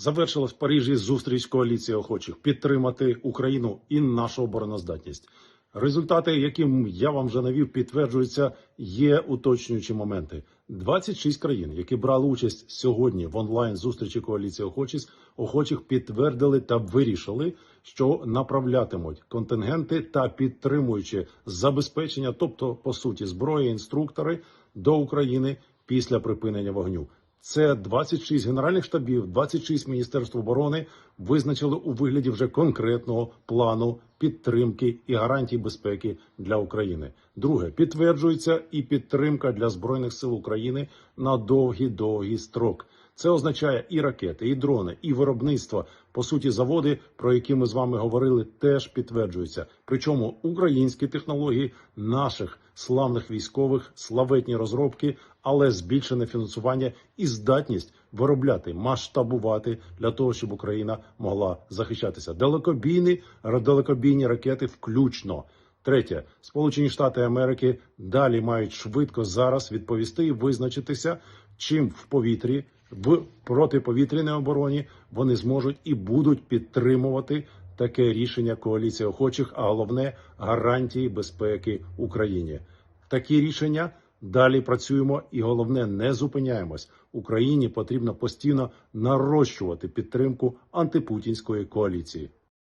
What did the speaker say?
Завершилась в Парижі зустріч коаліції охочих підтримати Україну і нашу обороноздатність. Результати, яким я вам вже навів, підтверджуються, є уточнюючі моменти. 26 країн, які брали участь сьогодні в онлайн зустрічі коаліції охочих, охочих підтвердили та вирішили, що направлятимуть контингенти та підтримуючи забезпечення, тобто по суті зброї, інструктори до України після припинення вогню. Це 26 генеральних штабів, 26 міністерств оборони визначили у вигляді вже конкретного плану підтримки і гарантій безпеки для України. Друге підтверджується і підтримка для збройних сил України на довгі довгі строк. Це означає і ракети, і дрони, і виробництво. По суті, заводи, про які ми з вами говорили, теж підтверджуються. Причому українські технології наших славних військових, славетні розробки, але збільшене фінансування і здатність виробляти, масштабувати для того, щоб Україна могла захищатися. Далекобійні далекобійні ракети, включно. Третє, Сполучені Штати Америки далі мають швидко зараз відповісти і визначитися, чим в повітрі в протиповітряній обороні вони зможуть і будуть підтримувати таке рішення коаліції охочих, а головне гарантії безпеки Україні. Такі рішення далі працюємо, і головне не зупиняємось. Україні потрібно постійно нарощувати підтримку антипутінської коаліції.